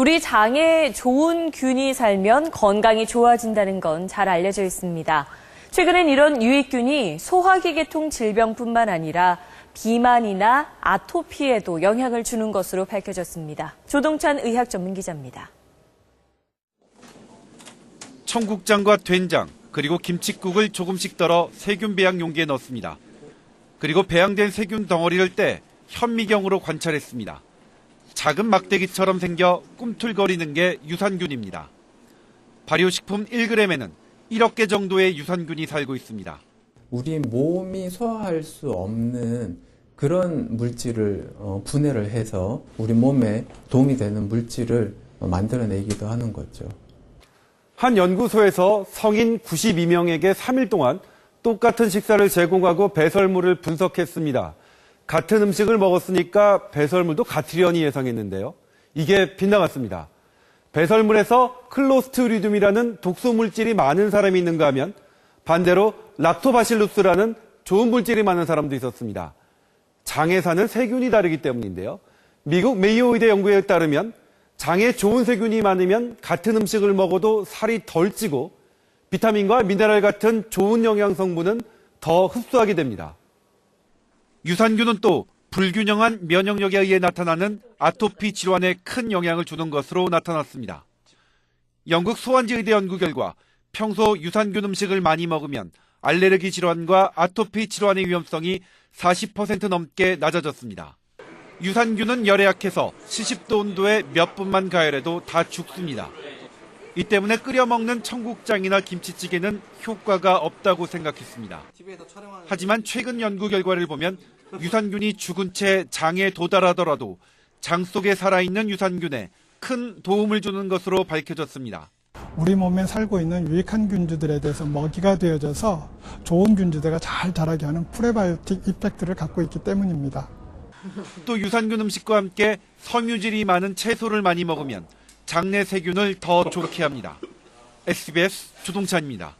우리 장에 좋은 균이 살면 건강이 좋아진다는 건 잘 알려져 있습니다. 최근엔 이런 유익균이 소화기계통 질병뿐만 아니라 비만이나 아토피에도 영향을 주는 것으로 밝혀졌습니다. 조동찬 의학 전문 기자입니다. 청국장과 된장, 그리고 김치국을 조금씩 덜어 세균 배양 용기에 넣습니다. 그리고 배양된 세균 덩어리를 떼 현미경으로 관찰했습니다. 작은 막대기처럼 생겨 꿈틀거리는 게 유산균입니다. 발효식품 1g에는 1억 개 정도의 유산균이 살고 있습니다. 우리 몸이 소화할 수 없는 그런 물질을 어, 분해를 해서 우리 몸에 도움이 되는 물질을 어, 만들어내기도 하는 거죠. 한 연구소에서 성인 92명에게 3일 동안 똑같은 식사를 제공하고 배설물을 분석했습니다. 같은 음식을 먹었으니까 배설물도 같으려니 예상했는데요. 이게 빗나갔습니다. 배설물에서 클로스트리듐이라는 독소 물질이 많은 사람이 있는가 하면 반대로 락토바실루스라는 좋은 물질이 많은 사람도 있었습니다. 장에 사는 세균이 다르기 때문인데요. 미국 메이오 의대 연구에 따르면 장에 좋은 세균이 많으면 같은 음식을 먹어도 살이 덜 찌고 비타민과 미네랄 같은 좋은 영양 성분은 더 흡수하게 됩니다. 유산균은 또 불균형한 면역력에 의해 나타나는 아토피 질환에 큰 영향을 주는 것으로 나타났습니다. 영국 소환지 의대 연구 결과 평소 유산균 음식을 많이 먹으면 알레르기 질환과 아토피 질환의 위험성이 40% 넘게 낮아졌습니다. 유산균은 열에 약해서 70도 온도에 몇 분만 가열해도 다 죽습니다. 이 때문에 끓여 먹는 청국장이나 김치찌개는 효과가 없다고 생각했습니다. 하지만 최근 연구 결과를 보면 유산균이 죽은 채 장에 도달하더라도 장 속에 살아있는 유산균에 큰 도움을 주는 것으로 밝혀졌습니다. 우리 몸에 살고 있는 유익한 균주들에 대해서 먹이가 되어져서 좋은 균주대가 잘 자라게 하는 프레바이오틱 이펙트를 갖고 있기 때문입니다. 또 유산균 음식과 함께 섬유질이 많은 채소를 많이 먹으면 장내 세균을 더 좋게 합니다. SBS 조동찬입니다.